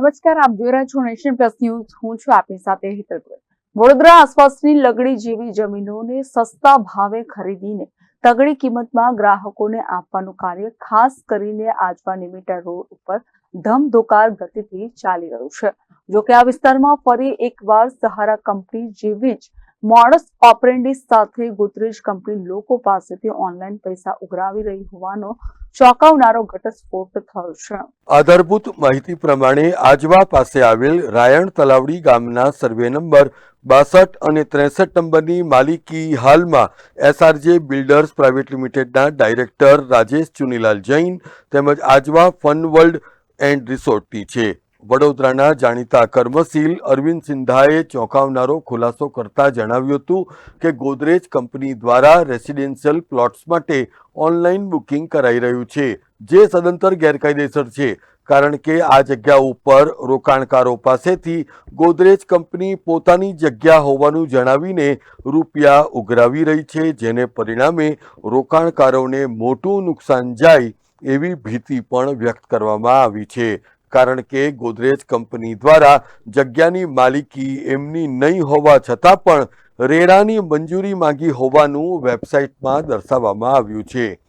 નમસ્કાર, આપ જોઈ રહ્યા છો નેશન પ્લસ ન્યૂઝ. હું છું આપની સાથે હિતલ વડોદરા આસપાસની લગડી જેવી જમીનોને સસ્તા ભાવે ખરીદીને તગડી કિંમતમાં ગ્રાહકોને આપવાનું કાર્ય ખાસ કરીને આજવા નિમિટા રોડ ઉપર ધમધોકાર ગતિથી ચાલી રહ્યું છે. જોકે આ વિસ્તારમાં ફરી એકવાર સહારા કંપની જેવી જ મોડસ ઓપરેન્ડી સાથે ગોદરેજ કંપની લોકો પાસેથી ઓનલાઈન પૈસા ઉઘરાવી રહી હોવાનો ચોંકાવનારો ઘટસ્ફોટ થયો છે. આધારભૂત માહિતી પ્રમાણે આજવા પાસે આવેલ રાયણ તલાવડી ગામના સર્વે નંબર બાસઠ અને ત્રેસઠ નંબરની માલિકી હાલમાં એસઆરજે બિલ્ડર્સ પ્રાઇવેટ લિમિટેડના ડાયરેક્ટર રાજેશ ચુનીલાલ જૈન તેમજ આજવા ફન વર્લ્ડ એન્ડ રિસોર્ટની છે. વડોદરાના જાણીતા કર્મશીલ અરવિંદ સિંધાએ ચોંકાવનારો ખુલાસો કરતા જણાવ્યું હતું કે ગોદરેજ કંપની દ્વારા રેસિડેન્શિયલ પ્લોટ્સ માટે ઓનલાઈન બુકિંગ કરાઈ રહ્યું છે, જે સદંતર ગેરકાયદેસર છે, કારણ કે આ જગ્યા ઉપર રોકાણકારો પાસેથી ગોદરેજ કંપની પોતાની જગ્યા હોવાનું જણાવીને રૂપિયા ઉઘરાવી રહી છે, જેને પરિણામે રોકાણકારોને મોટું નુકસાન જાય એવી ભીતિ પણ વ્યક્ત કરવામાં આવી છે. કારણ કે ગોદરેજ કંપની દ્વારા જગ્યાની માલિકી એમની નહીં હોવા છતાં પણ રેરાની મંજૂરી માંગી હોવાનું વેબસાઇટમાં દર્શાવવામાં આવ્યું છે.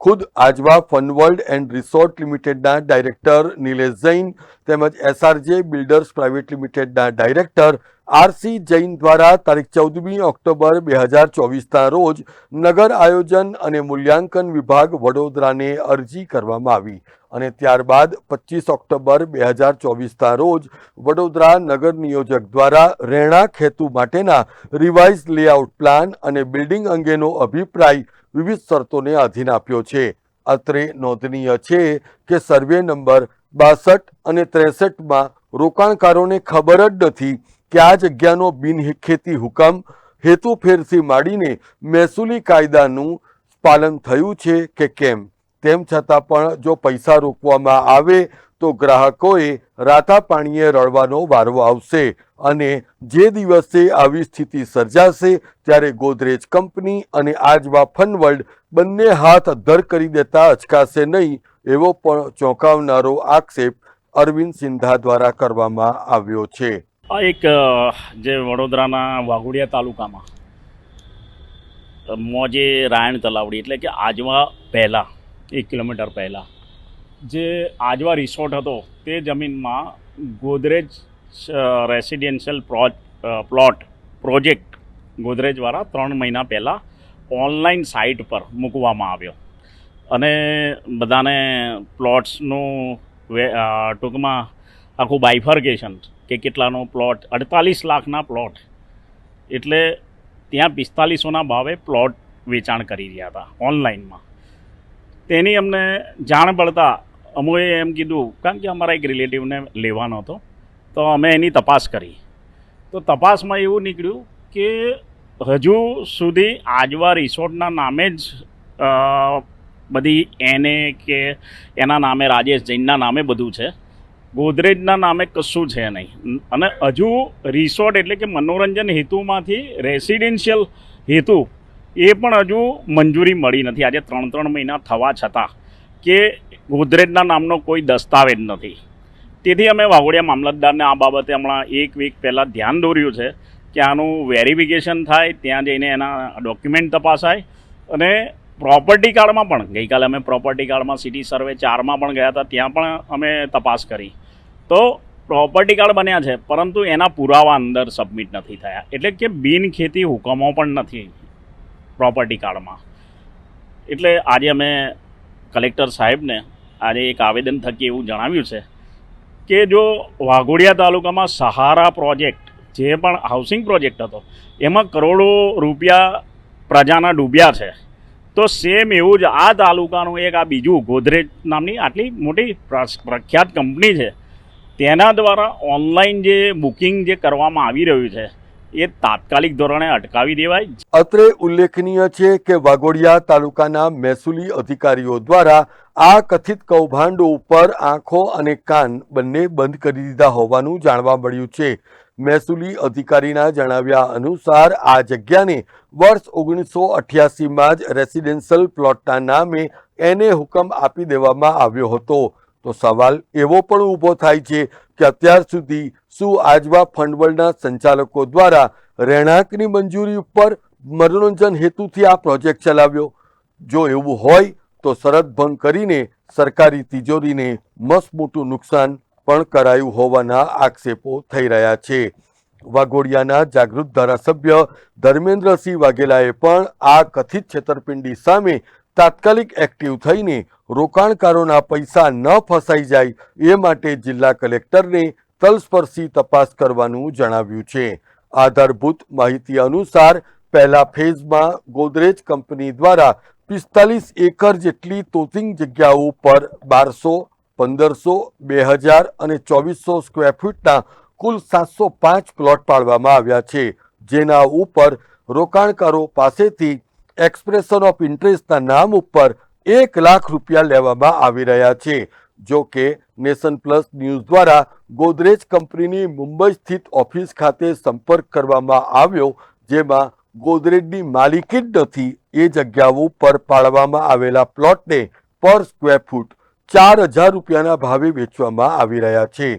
ખુદ Ajwa fun world and resort લિમિટેડના ડાયરેક્ટર નિલેશ જૈન તેમજ એસઆરજે બિલ્ડર્સ પ્રાઇવેટ લિમિટેડના ડાયરેક્ટર આરસી જૈન દ્વારા તારીખ ચૌદમી ઓક્ટોબર બે હજાર ચોવીસના રોજ નગર આયોજન અને મૂલ્યાંકન વિભાગ વડોદરાને અરજી કરવામાં આવી અને ત્યારબાદ પચીસ ઓક્ટોબર બે હજાર ચોવીસના રોજ વડોદરા નગર નિયોજક દ્વારા રહેણાંક હેતુ માટેના રિવાઇઝ લેઆઉટ પ્લાન અને બિલ્ડિંગ અંગેનો અભિપ્રાય વિવિધ શરતોને આધીન આપ્યો છે. અત્રે નોંધનીય છે કે સર્વે નંબર બાસઠ અને ત્રેસઠમાં રોકાણકારોને ખબર જ નથી કે આ જગ્યાનો બિનખેતી હુકમ હેતુફેરથી માંડીને મહેસૂલી કાયદાનું પાલન થયું છે કે કેમ? તેમ છતાં પણ જો પૈસા રોકવામાં આવે તો ગ્રાહકોએ રાતા પાણીએ રળવાનો વારો આવશે અને જે દિવસે આવી સ્થિતિ સર્જાશે ત્યારે ગોદરેજ કંપની અને આજવા ફનવર્લ્ડ બંને હાથ ધર કરી દેતા અચકાશે નહીં એવો પણ ચોંકાવનારો આક્ષેપ અરવિંદ સિંધા દ્વારા કરવામાં આવ્યો છે. એક જે વડોદરાના વાઘોડિયા તાલુકામાં મોજે રાયણ તલાવડી એટલે કે આજવા પહેલાં, એક કિલોમીટર પહેલાં જે આજવા રિસોર્ટ હતો, તે જમીનમાં ગોદરેજ રેસિડેન્શિયલ પ્રોજ પ્લોટ પ્રોજેક્ટ ગોદરેજવાળા ત્રણ મહિના પહેલાં ઓનલાઈન સાઇટ પર મૂકવામાં આવ્યો. અને બધાને પ્લોટ્સનું વે- ટૂંકમાં આખું બાયફર્ગેશન કે કેટલાનો પ્લોટ અડતાલીસ લાખના પ્લોટ એટલે ત્યાં પિસ્તાલીસોના ભાવે પ્લોટ વેચાણ કરી રહ્યા હતા ઓનલાઈનમાં તેની અમને જાણ પડતા અમોએ એમ કીધું, કારણ કે અમારા એક રિલેટિવને લેવાનો હતો, તો અમે એની તપાસ કરી. તો તપાસમાં એવું નીકળ્યું કે હજુ સુધી આજવા રિસોર્ટના નામે જ બધી એને કે એના નામે, રાજેશ જૈનના નામે બધું છે. ગોદરેજના નામે કશું છે નહીં. અને હજુ રિસોર્ટ એટલે કે મનોરંજન હેતુમાંથી રેસિડેન્શિયલ હેતુ, એ પણ હજુ મંજૂરી મળી નથી. આજે ત્રણ ત્રણ મહિના થવા છતાં કે ગોદરેજના નામનો કોઈ દસ્તાવેજ નથી. તેથી અમે વાઘોડિયા મામલતદારને આ બાબતે હમણાં એક વીક પહેલાં ધ્યાન દોર્યું છે કે આનું વેરિફિકેશન થાય, ત્યાં જઈને એના ડોક્યુમેન્ટ તપાસાય અને પ્રોપર્ટી કાર્ડમાં પણ, ગઈકાલે અમે પ્રોપર્ટી કાર્ડમાં સિટી સર્વે ચારમાં પણ ગયા હતા, ત્યાં પણ અમે તપાસ કરી. તો પ્રોપર્ટી કાર્ડ બન્યા છે, પરંતુ એના પુરાવા અંદર સબમિટ નથી થયા. એટલે કે બિનખેતી હુકમો પણ નથી પ્રોપર્ટી કાર્ડમાં એટલે આજે અમે કલેક્ટર સાહેબને આજે એક આવેદન થકી એવું જણાવ્યું છે કે જો વાઘોડિયા તાલુકામાં સહારા પ્રોજેક્ટ, જે પણ હાઉસિંગ પ્રોજેક્ટ હતો, એમાં કરોડો રૂપિયા પ્રજાના ડૂબ્યા છે, તો સેમ એવું જ આ તાલુકાનું એક આ બીજું ગોદરેજ નામની આટલી મોટી પ્ર- પ્રખ્યાત કંપની છે. તેના દ્વારા ઓનલાઈન જે બુકિંગ જે કરવામાં આવી રહ્યું છે એ તાત્કાલિક ધોરણે અટકાવી દેવાય. અત્રે ઉલ્લેખનીય છે કે વાઘોડિયા તાલુકાના મહેસૂલી અધિકારીઓ દ્વારા આ કથિત કૌભાંડો ઉપર આંખો અને કાન બંને બંધ કરી દીધા હોવાનું જાણવા મળ્યું છે. મહેસૂલી અધિકારીના જણાવ્યા અનુસાર આ જગ્યાને વર્ષ ઓગણીસો અઠ્યાસીમાં જ રેસિડેન્શિયલ પ્લોટના નામે એને હુકમ આપી દેવામાં આવ્યો હતો. તો સવાલ એવો પણ ઊભો થાય છે કે અત્યાર સુધી શું આજવા ફંડવલના સંચાલકો દ્વારા રહેણાંકની મંજૂરી ઉપર મનોરંજન હેતુથી આ પ્રોજેક્ટ ચલાવ્યો? જો એવું હોય, તો શરત ભંગ કરીને સરકારી તિજોરીને મસ્ત નુકસાન પણ કરાયું હોવાના આક્ષેપો થઈ રહ્યા છે. વાઘોડિયાના જાગૃત ધારાસભ્ય ધર્મેન્દ્રસિંહ વાઘેલાએ પણ આ કથિત છેતરપિંડી સામે તાત્કાલિક એક્ટિવ થઈને રોકાણકારોના પૈસા ન ફસાઈ જાય એ માટે જિલ્લા કલેક્ટરને તલસ્પર્શી તપાસ કરવાનું જણાવ્યું છે. આધારભૂત માહિતી અનુસાર, પહેલા ફેઝમાં ગોદરેજ કંપની દ્વારા પિસ્તાલીસ એકર જેટલી તોતિંગ જગ્યાઓ પર બારસો, પંદરસો, બે હજાર અને ચોવીસો સ્ક્વેર ફૂટના કુલ સાતસો પાંચ પ્લોટ પાડવામાં આવ્યા છે. જેના ઉપર રોકાણકારો પાસેથી એક્સપ્રેશન ઓફ ઇન્ટરેસ્ટના નામ ઉપર એક લાખ રૂપિયા લેવામાં આવી રહ્યા છે. જો કે નેશન પ્લસ ન્યૂઝ દ્વારા ગોદરેજ કંપનીની મુંબઈ સ્થિત ઓફિસ ખાતે સંપર્ક કરવામાં આવ્યો, જેમાં ગોદરેજની માલિકી જ નથી, એ જગ્યાઓ પર પાડવામાં આવેલા પ્લોટને પર સ્ક્વેર ફૂટ ચાર હજાર રૂપિયાના ભાવે વેચવામાં આવી રહ્યા છે.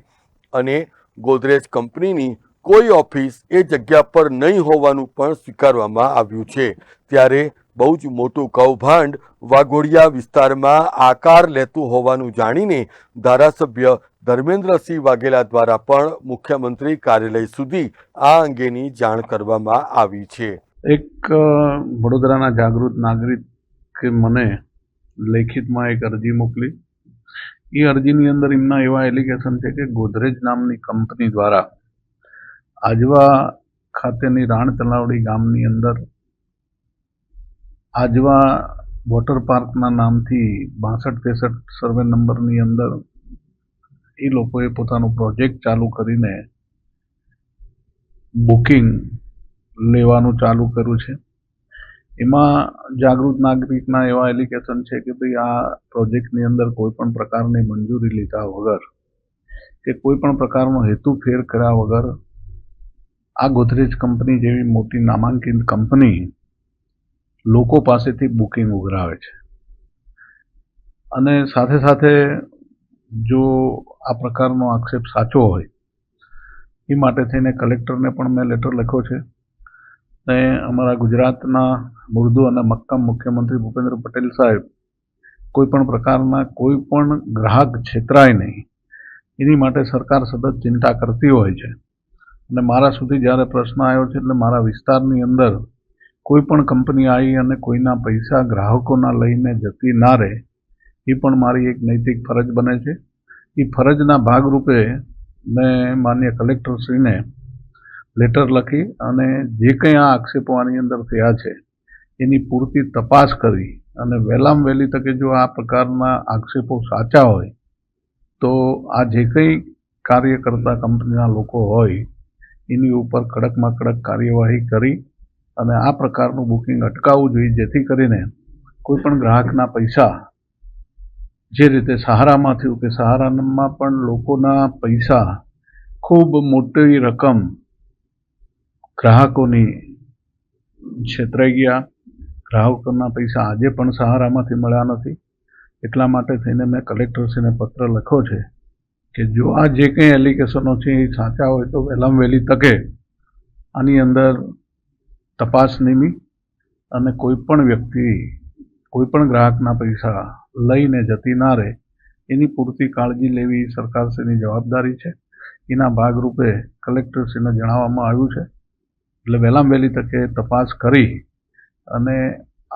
અને ગોદરેજ કંપનીની કોઈ ઓફિસ એ જગ્યા પર નહીં હોવાનું પણ સ્વીકારવામાં આવ્યું છે. ત્યારે બહુ જ મોટું કૌભાંડ વાઘોડિયા વિસ્તારમાં આકાર લેતું હોવાનું જાણીને ધારાસભ્ય ધર્મેન્દ્રસિંહ વાઘેલા દ્વારા પણ મુખ્યમંત્રી કાર્યાલય સુધી આ અંગેની જાણ કરવામાં આવી છે. એક વડોદરાના જાગૃત નાગરિકે મને લેખિતમાં એક અરજી મોકલી. એ અરજીની અંદર એમના એવા એલિગેશન છે કે ગોદરેજ નામની કંપની દ્વારા આજવા ખાતેની રાણ તલાવડી ગામની અંદર આજવા વોટર પાર્કના નામથી બાસઠ ત્રેસઠ સર્વે નંબરની અંદર એ લોકોએ પોતાનો પ્રોજેક્ટ ચાલુ કરીને બુકિંગ લેવાનું ચાલુ કર્યું છે. એમાં જાગૃત નાગરિકના એવા એલિગેશન છે કે ભાઈ આ પ્રોજેક્ટની અંદર કોઈ પણ પ્રકારની મંજૂરી લીધા વગર કે કોઈ પણ પ્રકારનો હેતુ ફેર કર્યા વગર આ ગોદરેજ કંપની જેવી મોટી નામાંકિત કંપની લોકો પાસેથી બુકિંગ ઉઘરાવે છે. અને સાથે સાથે જો આ પ્રકારનો આક્ષેપ સાચો હોય, એ માટે થઈને કલેક્ટરને પણ મેં લેટર લખ્યો છે. ને અમારા ગુજરાતના મૃદુ અને મક્કમ મુખ્યમંત્રી ભૂપેન્દ્ર પટેલ સાહેબ કોઈ પણ પ્રકારના કોઈ પણ ગ્રાહક છેતરાય નહીં. એની માટે સરકાર સતત ચિંતા કરતી હોય છે. અને મારા સુધી જ્યારે પ્રશ્ન આવ્યો છે, એટલે મારા વિસ્તારની અંદર કોઈ પણ કંપની આવી અને કોઈના પૈસા ગ્રાહકોના લઈને જતી ના રહે, એ પણ મારી એક નૈતિક ફરજ બને છે. એ ફરજના ભાગરૂપે મેં માન્ય કલેક્ટરશ્રીને લેટર લખી અને જે કંઈ આ આક્ષેપો આની અંદર થયા છે, એની પૂરતી તપાસ કરી અને વહેલામાં વહેલી તકે જો આ પ્રકારના આક્ષેપો સાચા હોય, તો આ જે કંઈ કાર્ય કરતા કંપનીના લોકો હોય, એની ઉપર કડકમાં કડક કાર્યવાહી કરી અને આ પ્રકારનું બુકિંગ અટકાવવું જોઈએ, જેથી કરીને કોઈ પણ ગ્રાહકના પૈસા જે રીતે સહારામાં થયું, કે સહારામાં પણ લોકોના પૈસા ખૂબ મોટી રકમ ગ્રાહકોની છેતરાઈ ગયા. ગ્રાહકોના પૈસા આજે પણ સહારામાંથી મળ્યા નથી. એટલા માટે થઈને મેં કલેક્ટરશ્રીને પત્ર લખ્યો છે કે જો આ જે કંઈ એલિગેશનો છે એ સાચા હોય તો વહેલામાં વહેલી તકે આની અંદર તપાસ નિમી અને કોઈ પણ વ્યક્તિ, કોઈ પણ ગ્રાહકના પૈસા લઈને જતી ના રહે, એની પૂરતી કાળજી લેવી સરકારશ્રીની જવાબદારી છે. એના ભાગરૂપે કલેક્ટરશ્રીને જણાવવામાં આવ્યું છે. એટલે વહેલામાં વહેલી તકે તપાસ કરી અને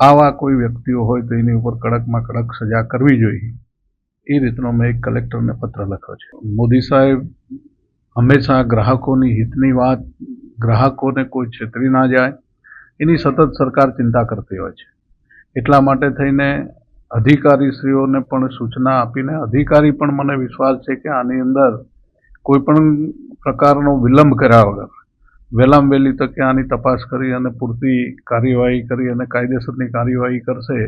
આવા કોઈ વ્યક્તિઓ હોય તો એની ઉપર કડકમાં કડક સજા કરવી જોઈએ. એ રીતનો મેં એક કલેક્ટરને પત્ર લખ્યો છે. મોદી સાહેબ હંમેશા ગ્રાહકોની હિતની વાત, ગ્રાહકોને કોઈ છેતરી ના જાય એની સતત સરકાર ચિંતા કરતી હોય છે. એટલા માટે થઈને અધિકારીશ્રીઓને પણ સૂચના આપીને, અધિકારી પણ મને વિશ્વાસ છે કે આની અંદર કોઈપણ પ્રકારનો વિલંબ કર્યા વગર, વહેલામ વહેલી તકે આની તપાસ કરી અને પૂરતી કાર્યવાહી કરી અને કાયદેસરની કાર્યવાહી કરશે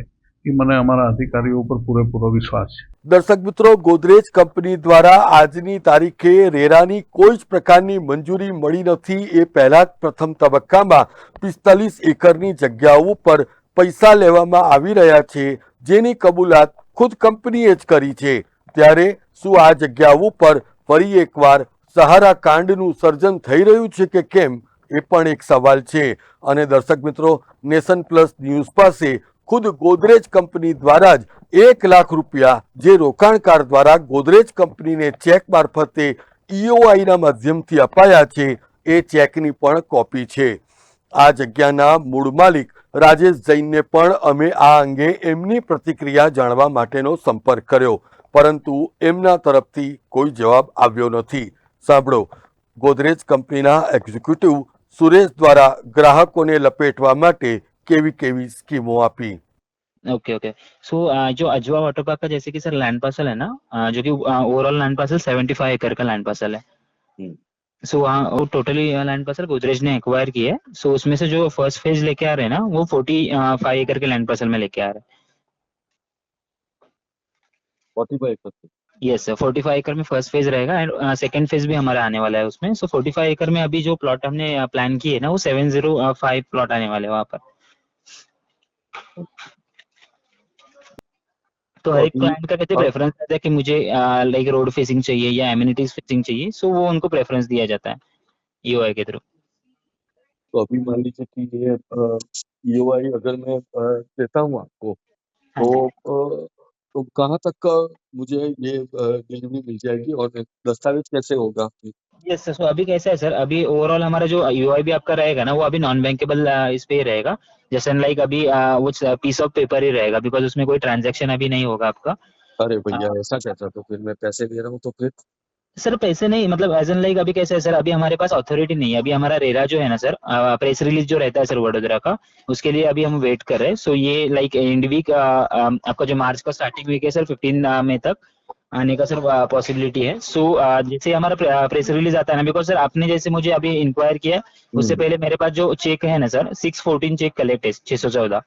એ મને અમારા અધિકારીઓ ઉપર પૂરેપૂરો વિશ્વાસ છે. દર્શક મિત્રો, ગોદરેજ કંપની દ્વારા આજની તારીખે રેરાની કોઈ જ પ્રકારની મંજૂરી મળી નથી. એ પહેલા જ પ્રથમ તબક્કામાં પિસ્તાલીસ એકરની જગ્યાઓ પર પૈસા લેવામાં આવી રહ્યા છે. જેની કબૂલાત ખુદ કંપનીએ જ કરી છે. ત્યારે શું આ જગ્યા ઉપર ફરી એકવાર સહારા કાંડનું સર્જન થઈ રહ્યું છે કે કેમ? એ પણ એક સવાલ છે. અને દર્શક મિત્રો, નેશન પ્લસ ન્યૂઝ પાસે ખુદ ગોદરેજ કંપની દ્વારા જ એક લાખ રૂપિયા જે રોકાણકાર દ્વારા ગોદરેજ કંપનીને ચેક મારફતે ઈઓઆઈના માધ્યમથી અપાયા છે, એ ચેકની પણ કોપી છે. આ જગ્યાના મૂળ માલિક રાજેશ જૈનને પણ અમે આ અંગે એમની પ્રતિક્રિયા જાણવા માટેનો સંપર્ક કર્યો, પરંતુ એમના તરફથી કોઈ જવાબ આવ્યો નથી. સાંભળો, ગોદરેજ કંપનીના એક્ઝિક્યુટિવ સુરેશ દ્વારા ગ્રાહકોને લપેટવા માટે केवी केवी स्कीम हो आपकी ओके ओके। सो जो अजवा वाटर पार्क का जैसे कि सर लैंड पार्सल है ना uh, जो कि ओवरऑल लैंड पार्सल 75 एकड़ का लैंड पार्सल है। सो वहाँ वो टोटली लैंड पार्सल गोदरेज ने एक्वायर किया है। सो उसमें से जो फ़र्स्ट फ़ेज़ लेके आ रहे हैं ना वो फोर्टी फाइव एकड़ के लैंड पार्सल में लेके आ रहे हैं। यस सर फोर्टी फाइव एकड़ में फ़र्स्ट फ़ेज़ रहेगा एंड सेकंड फ़ेज़ भी हमारा आने वाला है उसमें। सो फोर्टी फाइव एकड़ में अभी जो प्लॉट हमने प्लान किए ना वो सेवन ज़ीरो फाइव प्लॉट आने वाले वहाँ पर। तो हर एक क्लाइंट का कहते प्रेफरेंस रहता है कि मुझे लाइक रोड फेसिंग चाहिए या एमिनिटीज फेसिंग चाहिए सो वो उनको प्रेफरेंस दिया जाता है ईओआई के थ्रू तो अभी मान लीजिए कि ये ईओआई अगर मैं देता हूँ आपको हाँ तो तो कहाँ तक का मुझे ये डिलीवरी मिल जाएगी और दस्तावेज़ कैसे होगा यस सर सो अभी कैसा है सर अभी ओवरऑल हमारा जो यूआई भी आपका रहेगा ना वो अभी नॉन बैंकेबल इस पे ही रहेगा। जैसे लाइक अभी वो पीस ऑफ़ पेपर ही रहेगा बिकॉज़ उसमें कोई ट्रांजेक्शन अभी नहीं होगा आपका। अरे भैया ऐसा कैसा तो फिर मैं पैसे दे रहा हूँ तो फिर? सर पैसे नहीं मतलब एज एन लाइक अभी कैसे है सर अभी हमारे पास अथॉरिटी नहीं है। अभी हमारा रेरा जो है ना सर प्रेस रिलीज़ जो रहता है सर वडोदरा का उसके लिए अभी हम वेट कर रहे हैं। सो ये लाइक एंड वीक आपका जो मार्च का स्टार्टिंग वीक है सर फिफ्टीन मई तक आने का सर पॉसिबिलिटी है। सो so, जैसे हमारा प्रेस रिलीज़ आता है ना बिकॉज़ सर आपने जैसे मुझे अभी इंक्वायर किया उससे पहले मेरे पास जो चेक है ना sir six fourteen cheque collect है छह सौ चौदह।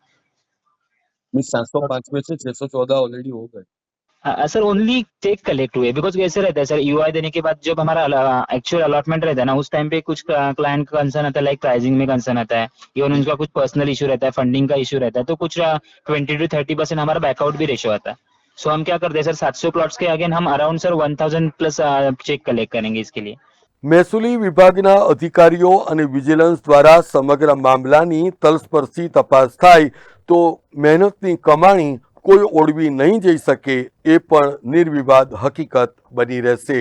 सात सौ पाँच में से छह सौ चौदह ऑलरेडी हो गए। सर ओनली चेक कलेक्ट हुए बिकॉज़ कैसे रहता है सर यूआई देने के बाद जब हमारा एक्चुअल अलॉटमेंट रहता है ना उस टाइम पे कुछ क्लाइंट का कंसर्न आता है लाइक प्राइसिंग में कंसर्न आता है इवन उनका कुछ पर्सनल इशू रहता है फंडिंग का इशू रहता है तो कुछ ट्वेंटी टू थर्टी परसेंट हमारा बैकआउट भी रेशो आता है। सो हम क्या करते हैं सर सात सौ प्लॉट्स के अगेन हम around sir one thousand plus check collect करेंगे इसके लिए મહેસૂલી વિભાગના અધિકારીઓ અને વિજિલન્સ દ્વારા સમગ્ર મામલાની તલસ્પર્શી તપાસ થાય તો મહેનતની કમાણી કોઈ ઓળવી નહીં જઈ શકે એ પણ નિર્વિવાદ હકીકત બની રહેશે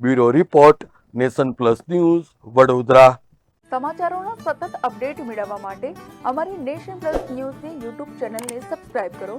bureau report nation plus news Vadodara સમાચારોના સતત અપડેટ મેળવવા માટે અમારી નેશન પ્લસ ન્યૂઝની યુટ્યુબ ચેનલને સબસ્ક્રાઇબ કરો